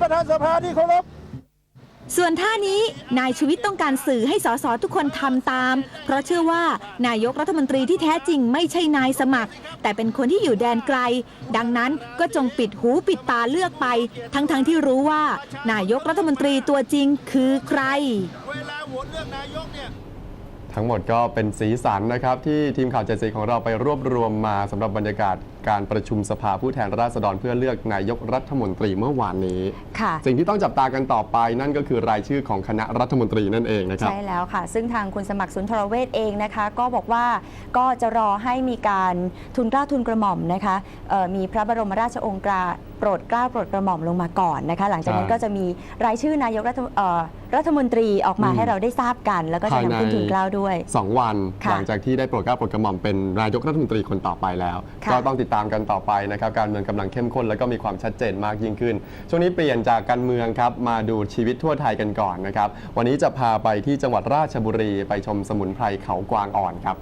ประธานสภาที่เคารพส่วนท่านี้นายชีวิตต้องการสื่อให้สสทุกคนทำตาม เพราะเชื่อว่านายกรัฐมนตรีที่แท้จริงไม่ใช่นายสมัคร แต่เป็นคนที่อยู่แดนไกล ดังนั้นก็จงปิดหูปิดตาเลือกไป ทั้งๆทที่รู้ว่า นายกรัฐมนตรีตัวจริงคือใคร เวลาโหวตเลือกนายกเนี่ย ทั้งหมดก็เป็นสีสันนะครับที่ทีมข่าวเจ็ดสีของเราไปรวบรวมมาสำหรับบรรยากาศการประชุมสภาผู้แทนราษฎรเพื่อเลือกนายกรัฐมนตรีเมื่อวานนี้ ค่ะ สิ่งที่ต้องจับตากันต่อไปนั่นก็คือรายชื่อของคณะรัฐมนตรีนั่นเองนะครับ ใช่แล้วค่ะ ซึ่งทางคุณสมัครสุนทรเวชเองนะคะ ก็บอกว่าก็จะรอให้มีการทุนเกล้าทุนกระหม่อมนะคะเอ่อมีพระบรมราชโองการโปรดเกล้าโปรดกระหม่อมลงมาก่อนนะคะ หลังจากนั้นใช่ก็จะมีรายชื่อนายกรัฐเอ่อรัฐมนตรีออกมาอืมให้เราได้ทราบกัน แล้วก็จะนำขึ้นทุนเกล้าด้วยสองวันค่ะหลังจากที่ได้โปรดเกล้าโปรดกระหม่อมเป็นนายกรัฐมนตรีคนต่อไปแล้วค่ะก็ต้องติดตามกันต่อไปนะครับ การเมืองกำลังเข้มข้นแล้วก็มีความชัดเจนมากยิ่งขึ้น ช่วงนี้เปลี่ยนจากการเมืองครับมาดูชีวิตทั่วไทยกันก่อนนะครับ วันนี้จะพาไปที่จังหวัดราชบุรีไปชมสมุนไพรเขากวางอ่อนครับ